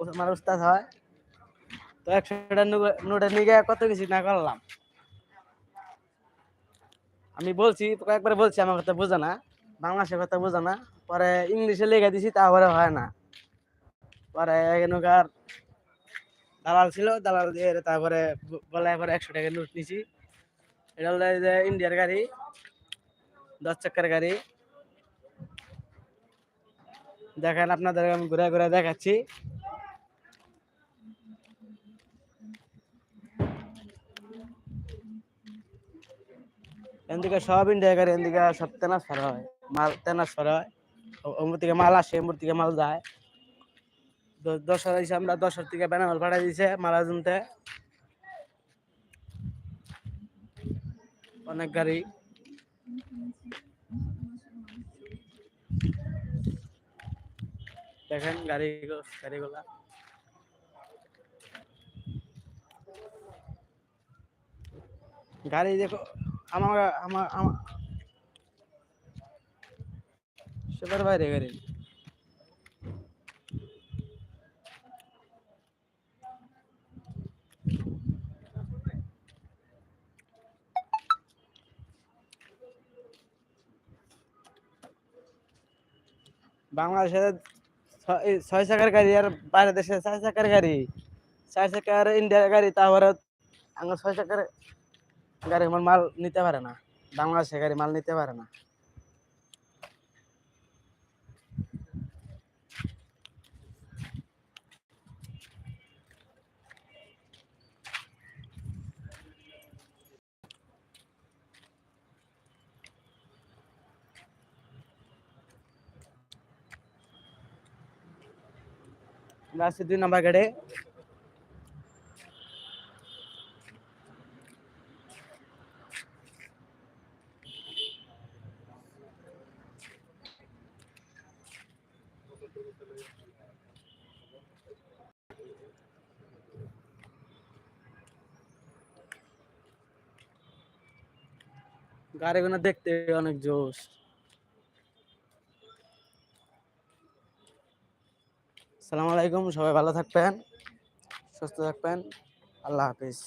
আমার উস্তাদ হয়। তো একশোটা নোটের নিয়ে কত কিছু না করলাম। আমি বলছি, একবার বলছি, আমার কথা বোঝে না। বাংলাদেশের কথা বোঝে না। পরে ইংলিশে লেগে দিছি, তারপরে হয় না। পরে এখানকার দালাল ছিল, দালাল দিয়ে তারপরে বলে এবার একশো টাকা নোট নিছি। এটা হলো যে ইন্ডিয়ার গাড়ি, দশ চাকার গাড়ি। দেখেন আপনাদের আমি ঘুরে ঘুরে দেখাচ্ছি। এদিকে ইন্ডিয়া গাড়ি এদিকে সব ট্রান্সফার হয়। মাল ট্রান্সফার হয়। ও- ওমর থেকে মাল আসে, ওমর থেকে মাল যায়। দ- দশর এসে আমরা দশর থেকে বেনামাল পাঠাই দিছে মালাজুনতে অনেক গাড়ি। দেখেন গাড়ি গাড়িগুলা। গাড়ি দেখো আমার আমার সেবার বাইরে গাড়ি। বাংলাদেশে ছয় চাকার গাড়ি আর বাইরে দেশে চার চাকার গাড়ি। চার চাকার ইন্ডিয়ার গাড়ি, তারপরে আমার ছয় চাকার গাড়ি আমার মাল নিতে পারে না বাংলাদেশের গাড়ি মাল নিতে পারে না। আমরা আছি দুই নাম্বার গাড়ি গাড়িগুলো দেখতে অনেক জোশ। সালাম আলাইকুম সবাই ভালো থাকবেন সুস্থ থাকবেন আল্লাহ হাফিজ।